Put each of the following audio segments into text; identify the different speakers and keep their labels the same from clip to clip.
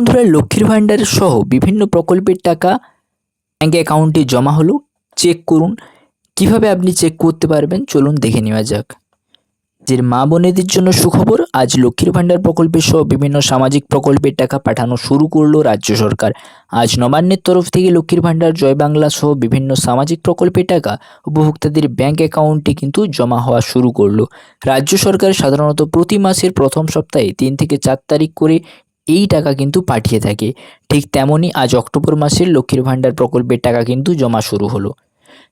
Speaker 1: বন্ধুরা, লক্ষ্মীর ভাণ্ডার সহ বিভিন্ন প্রকল্পের টাকা ব্যাঙ্ক অ্যাকাউন্টে জমা হলো। চেক করুন, কীভাবে আপনি চেক করতে পারবেন? চলুন দেখে নেওয়া যাক। যে মা বোনেদের জন্য সুখবর, আজ লক্ষ্মীর ভাণ্ডার প্রকল্পের সহ বিভিন্ন সামাজিক প্রকল্পের টাকা পাঠানো শুরু করল রাজ্য সরকার। আজ নবান্নের তরফ থেকে লক্ষ্মীর ভাণ্ডার, জয় বাংলা সহ বিভিন্ন সামাজিক প্রকল্পের টাকা উপভোক্তাদের ব্যাংক অ্যাকাউন্টে কিন্তু জমা হওয়া শুরু করল। রাজ্য সরকার সাধারণত প্রতি মাসের প্রথম সপ্তাহে তিন থেকে চার তারিখ করে এই টাকা কিন্তু পাঠিয়ে থাকে। ঠিক তেমনই আজ অক্টোবর মাসের লক্ষ্মীর ভাণ্ডার প্রকল্পের টাকা কিন্তু জমা শুরু হলো।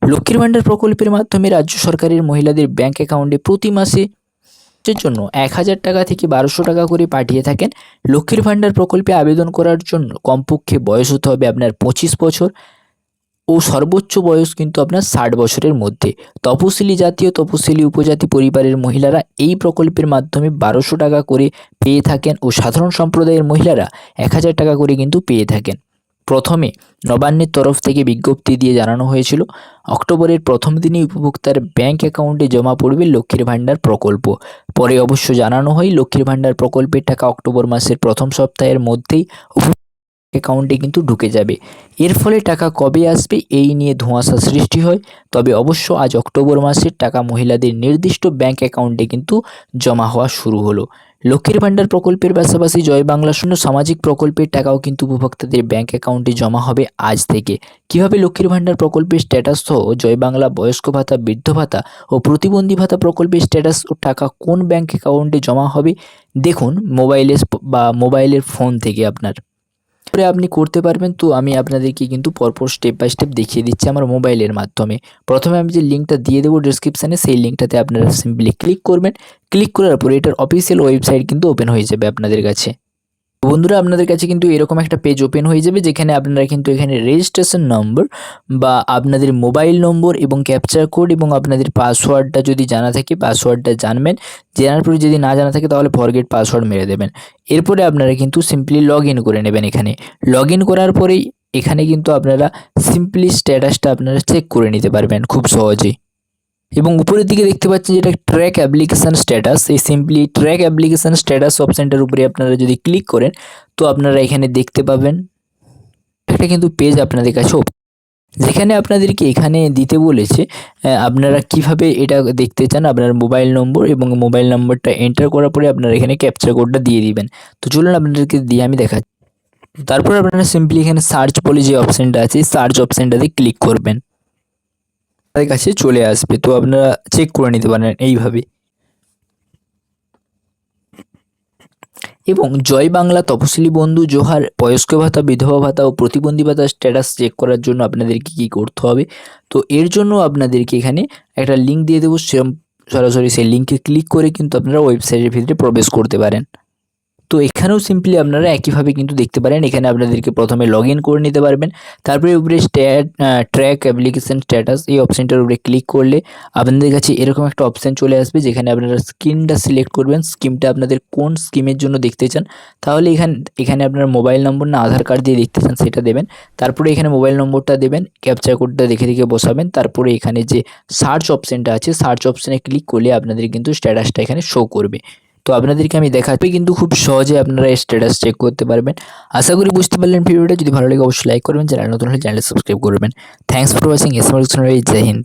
Speaker 1: লক্ষ্মীর ভাণ্ডার প্রকল্পের মাধ্যমে রাজ্য সরকারের মহিলাদের ব্যাংক অ্যাকাউন্টে প্রতি মাসে জন্য এক হাজার টাকা থেকে বারোশো টাকা করে পাঠিয়ে থাকেন। লক্ষ্মীর ভাণ্ডার প্রকল্পে আবেদন করার জন্য কমপক্ষে বয়স হতে হবে আপনার পঁচিশ বছর। ও সর্বোচ্চ বয়স কিন্তু আপনার ষাট বছরের মধ্যে। তপশিলি জাতীয় তপশিলি উপজাতি পরিবারের মহিলারা এই প্রকল্পের মাধ্যমে বারোশো টাকা করে পেয়ে থাকেন ও সাধারণ সম্প্রদায়ের মহিলারা এক হাজার টাকা করে কিন্তু পেয়ে থাকেন। প্রথমে নবান্নের তরফ থেকে বিজ্ঞপ্তি দিয়ে জানানো হয়েছিল, অক্টোবরের প্রথম দিনই উপভোক্তার ব্যাংক অ্যাকাউন্টে জমা পড়বে লক্ষ্মীর ভাণ্ডার প্রকল্প। পরে অবশ্য জানানো হয়, লক্ষ্মীর ভাণ্ডার প্রকল্পের টাকা অক্টোবর মাসের প্রথম সপ্তাহের মধ্যেই অ্যাকাউন্টে কিন্তু ঢুকে যাবে। এর ফলে টাকা কবে আসবে এই নিয়ে ধোঁয়াশা সৃষ্টি হয়। তবে অবশ্য আজ অক্টোবর মাসের টাকা মহিলাদের নির্দিষ্ট ব্যাংক অ্যাকাউন্টে কিন্তু জমা হওয়া শুরু হলো। লক্ষ্মীর ভাণ্ডার প্রকল্পের পাশাপাশি জয় বাংলা শূন্য সামাজিক প্রকল্পের টাকাও কিন্তু উপভোক্তাদের ব্যাংক অ্যাকাউন্টে জমা হবে আজ থেকে। কীভাবে লক্ষ্মীর ভাণ্ডার প্রকল্পের স্ট্যাটাস সহ জয় বাংলা বয়স্ক ভাতা, বৃদ্ধ ভাতা ও প্রতিবন্ধী ভাতা প্রকল্পের স্ট্যাটাস ও টাকা কোন ব্যাংক অ্যাকাউন্টে জমা হবে, দেখুন মোবাইলে বা মোবাইলের ফোন থেকে আপনার। করে আপনি করতে পারবেন, তো আমি আপনাদেরকে কিন্তু পরপর স্টেপ বাই স্টেপ দেখিয়ে দিচ্ছি আমার মোবাইলের মাধ্যমে। প্রথমে আমি যে লিঙ্কটা দিয়ে দেবো ডিসক্রিপশানে সেই লিঙ্কটাতে আপনারা সিম্পলি ক্লিক করবেন। ক্লিক করার পরে এটার অফিসিয়াল ওয়েবসাইট কিন্তু ওপেন হয়ে যাবে আপনাদের কাছে। বন্ধুরা, আপনাদের কাছে কিন্তু এরকম একটা পেজ ওপেন হয়ে যাবে যেখানে আপনারা কিন্তু এখানে রেজিস্ট্রেশন নম্বর বা আপনাদের মোবাইল নম্বর এবং ক্যাপচার কোড এবং আপনাদের পাসওয়ার্ডটা যদি জানা থাকে পাসওয়ার্ডটা জানবেন। জানার পরে যদি না জানা থাকে, তাহলে ফরগেট পাসওয়ার্ড মেরে দেবেন। এরপরে আপনারা কিন্তু সিম্পলি লগ করে নেবেন এখানে। লগ করার পরেই এখানে কিন্তু আপনারা সিম্পলি স্ট্যাটাসটা আপনারা চেক করে নিতে পারবেন খুব সহজেই। এবং উপরের দিকে দেখতে পাচ্ছেন যেটা ট্র্যাক অ্যাপ্লিকেশান স্ট্যাটাস এই সিম্পলি ট্র্যাক অ্যাপ্লিকেশান স্ট্যাটাস অপশানটার উপরে আপনারা যদি ক্লিক করেন, তো আপনারা এখানে দেখতে পাবেন একটা কিন্তু পেজ আপনাদের কাছে যেখানে আপনাদেরকে এখানে দিতে বলেছে আপনারা কীভাবে এটা দেখতে চান, আপনার মোবাইল নম্বর এবং মোবাইল নম্বরটা এন্টার করার পরে আপনারা এখানে ক্যাপচার কোডটা দিয়ে দিবেন। তো চলুন আপনাদেরকে দিয়ে আমি দেখাচ্ছি। তারপর আপনারা সিম্পলি এখানে সার্চ বলে যে অপশানটা আছে সার্চ অপশানটাতে ক্লিক করবেন। তাদের কাছে চলে আসবে। তো আপনারা চেক করে নিতে পারেন এইভাবে। এবং জয় বাংলা তপশিলি বন্ধু জোহার বয়স্ক ভাতা, বিধবা ভাতা ও প্রতিবন্ধী ভাতার স্ট্যাটাস চেক করার জন্য আপনাদেরকে কী করতে হবে? তো এর জন্য আপনাদেরকে এখানে একটা লিঙ্ক দিয়ে দেবো। সেরকম সরাসরি সেই লিঙ্কে ক্লিক করে কিন্তু আপনারা ওয়েবসাইটের ভিতরে প্রবেশ করতে পারেন। তো এখানেও সিম্পলি আপনারা একইভাবে কিন্তু দেখতে পারেন। এখানে আপনাদেরকে প্রথমে লগ করে নিতে পারবেন। তারপরে উপরে ট্র্যাক অ্যাপ্লিকেশন স্ট্যাটাস এই অপশানটার উপরে ক্লিক করলে আপনাদের কাছে এরকম একটা অপশান চলে আসবে যেখানে আপনারা স্কিমটা সিলেক্ট করবেন। স্কিমটা আপনাদের কোন স্কিমের জন্য দেখতে চান, তাহলে এখানে এখানে আপনার মোবাইল নম্বর না আধার কার্ড দিয়ে দেখতে চান সেটা দেবেন। তারপরে এখানে মোবাইল নম্বরটা দেবেন ক্যাপচার কোডটা দেখে দেখে বসাবেন। তারপরে এখানে যে সার্চ অপশানটা আছে সার্চ অপশানে ক্লিক করলে আপনাদের কিন্তু স্ট্যাটাসটা এখানে শো করবে। তো আপনাদেরকে আমি দেখাচ্ছি, কিন্তু খুব সহজে আপনারা স্ট্যাটাস চেক করতে পারবেন। আশা করি বুঝতে পারলেন ভিডিওটা। যদি ভালো লাগে, অবশ্যই লাইক করবেন। চ্যানেল নতুন হলে চ্যানেল সাবস্ক্রাইব করবেন। থ্যাংকস ফর ওয়াচিং এস জয় হিন্দ।